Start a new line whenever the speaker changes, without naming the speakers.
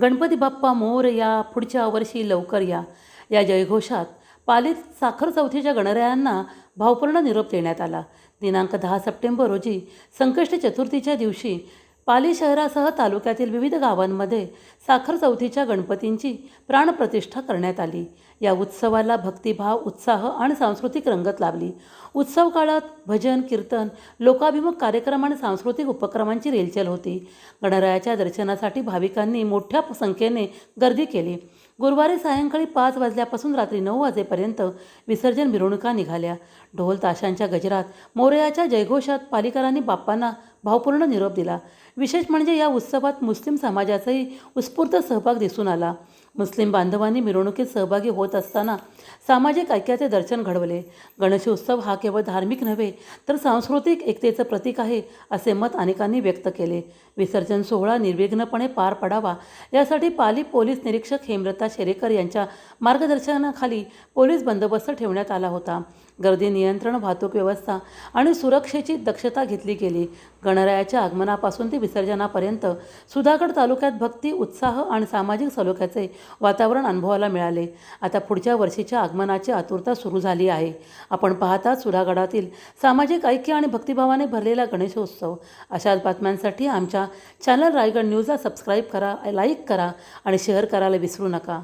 गणपती बाप्पा मोर या पुढच्या वर्षी लवकर या. या जयघोषात पालीत साखर चौथीच्या गणरायांना भावपूर्ण निरोप देण्यात आला. दिनांक दहा सप्टेंबर रोजी संकष्ट चतुर्थीच्या दिवशी पाली शहरासह तालुक्यातील विविध गावांमध्ये साखर चौथीच्या गणपतींची प्राणप्रतिष्ठा करण्यात आली. या उत्सवाला भक्तिभाव उत्साह आणि सांस्कृतिक रंगत लाभली. उत्सव काळात भजन कीर्तन लोकाभिमुख कार्यक्रम आणि सांस्कृतिक उपक्रमांची रेलचेल होती. गणरायाच्या दर्शनासाठी भाविकांनी मोठ्या संख्येने गर्दी केली. गुरुवारी सायंकाळी पाच वाजल्यापासून रात्री नऊ वाजेपर्यंत विसर्जन मिरवणुका निघाल्या. ढोल ताशांच्या गजरात मोरयाच्या जयघोषात पालिकरांनी बाप्पांना भावपूर्ण निरोप दिला. विशेष म्हणजे या उत्सवात मुस्लिम समाजाचाही उत्स्फूर्त सहभाग दिसून आला. मुस्लिम बांधवांनी मिरवणुकीत सहभागी होत असताना सामाजिक ऐक्याचे दर्शन घडवले. गणेशोत्सव हा केवळ धार्मिक नव्हे तर सांस्कृतिक एकतेचं प्रतीक आहे असे मत अनेकांनी व्यक्त केले. विसर्जन सोहळा निर्विघ्नपणे पार पडावा यासाठी पाली पोलीस निरीक्षक हेमलता शेरेकर यांच्या मार्गदर्शनाखाली पोलीस बंदोबस्त ठेवण्यात आला होता. गर्दी नियंत्रण वाहतूक व्यवस्था आणि सुरक्षेची दक्षता घेतली गेली. गणरायाच्या आगमनापासून ते विसर्जनापर्यंत सुधागड तालुक्यात भक्ती उत्साह आणि सामाजिक सलोख्याचे वातावरण अनुभवाला मिळाले. आता पुढच्या वर्षीच्या आगमनाची आतुरता सुरू झाली आहे. आपण पाहताच सुधागडातील सामाजिक ऐक्य आणि भक्तिभावाने भरलेला गणेशोत्सव. अशाच बातम्यांसाठी आमच्या चॅनल रायगड न्यूजला सबस्क्राईब करा लाईक करा आणि शेअर करायला विसरू नका.